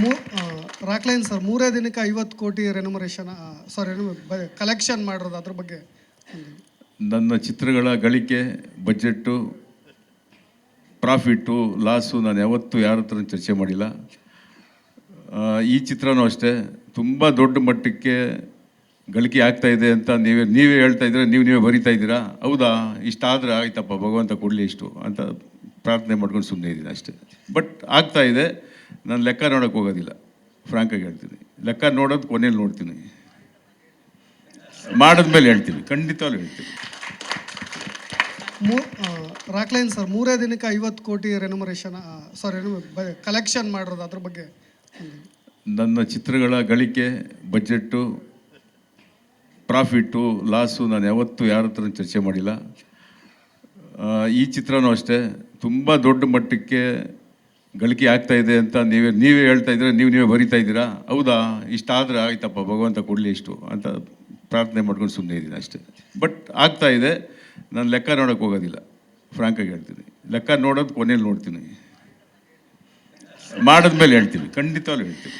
ಮೂ ರಾಕ್ಲೈನ್ ಸರ್, ಮೂರೇ ದಿನಕ್ಕೆ ಐವತ್ತು ಕೋಟಿ ರೆನಮರೇಷನ್ ಸಾರಿ ಕಲೆಕ್ಷನ್ ಮಾಡಿರೋದು ಅದ್ರ ಬಗ್ಗೆ ನನ್ನ ಚಿತ್ರಗಳ ಗಳಿಕೆ ಬಜೆಟ್ಟು ಪ್ರಾಫಿಟ್ಟು ಲಾಸು ನಾನು ಯಾವತ್ತೂ ಯಾರ ಹತ್ರ ಚರ್ಚೆ ಮಾಡಿಲ್ಲ. ಈ ಚಿತ್ರನೂ ಅಷ್ಟೇ. ತುಂಬ ದೊಡ್ಡ ಮಟ್ಟಕ್ಕೆ ಗಳಿಕೆ ಆಗ್ತಾ ಇದೆ ಅಂತ ನೀವೇ ನೀವೇ ಹೇಳ್ತಾ ಇದ್ದೀರಾ ನೀವು ನೀವೇ ಬರಿತಾ ಇದ್ದೀರಾ? ಹೌದಾ? ಇಷ್ಟಾದರೆ ಆಯ್ತಪ್ಪ, ಭಗವಂತ ಕೊಡಲಿ ಇಷ್ಟು ಅಂತ ಪ್ರಾರ್ಥನೆ ಮಾಡ್ಕೊಂಡು ಸುಮ್ಮನೆ ಇದ್ದೀನಿ ಅಷ್ಟೇ. ಬಟ್ ಆಗ್ತಾ ಇದೆ. ನಾನು ಲೆಕ್ಕ ನೋಡೋಕೆ ಹೋಗೋದಿಲ್ಲ. ಫ್ರಾಂಕಾಗಿ ಹೇಳ್ತೀನಿ. ಲೆಕ್ಕ ನೋಡೋದು ಕೊನೆಯಲ್ಲಿ ನೋಡ್ತೀನಿ. ಮಾಡಿದ್ಮೇಲೆ ಹೇಳ್ತೀನಿ. ಖಂಡಿತವಾಗ್ಲೂ ಹೇಳ್ತೀನಿ. ಮೂ ರಾಕ್ಲೈನ್ ಸರ್ ಮೂರೇ ದಿನಕ್ಕೆ ಐವತ್ತು ಕೋಟಿ ರೆನುಮರೇಷನ್ ಸಾರಿ ಕಲೆಕ್ಷನ್ ಮಾಡಿರೋದು ಅದ್ರ ಬಗ್ಗೆ ನನ್ನ ಚಿತ್ರಗಳ ಗಳಿಕೆ ಬಜೆಟ್ಟು ಪ್ರಾಫಿಟ್ಟು ಲಾಸು ನಾನು ಯಾವತ್ತೂ ಯಾರ ಹತ್ರ ಚರ್ಚೆ ಮಾಡಿಲ್ಲ. ಈ ಚಿತ್ರನೂ ಅಷ್ಟೇ. ತುಂಬ ದೊಡ್ಡ ಮಟ್ಟಕ್ಕೆ ಗಳಿಕೆ ಆಗ್ತಾ ಇದೆ ಅಂತ ನೀವೇ ನೀವೇ ಹೇಳ್ತಾ ಇದ್ದೀರಾ ನೀವು, ನೀವೇ ಬರಿತಾ ಇದ್ದೀರಾ? ಹೌದಾ? ಇಷ್ಟಾದರೆ ಆಯ್ತಪ್ಪ, ಭಗವಂತ ಕೊಡಲಿ ಇಷ್ಟು ಅಂತ ಪ್ರಾರ್ಥನೆ ಮಾಡ್ಕೊಂಡು ಸುಮ್ಮನೆ ಇದ್ದೀನಿ ಅಷ್ಟೇ. ಬಟ್ ಆಗ್ತಾ ಇದೆ, ನಾನು ಲೆಕ್ಕ ನೋಡೋಕೆ ಹೋಗೋದಿಲ್ಲ. ಫ್ರಾಂಕಾಗಿ ಹೇಳ್ತೀನಿ. ಲೆಕ್ಕ ನೋಡೋದು ಕೊನೆಯಲ್ಲಿ ನೋಡ್ತೀನಿ. ಮಾಡಿದ್ಮೇಲೆ ಹೇಳ್ತೀನಿ. ಖಂಡಿತವಾಗ್ಲೂ ಹೇಳ್ತೀನಿ.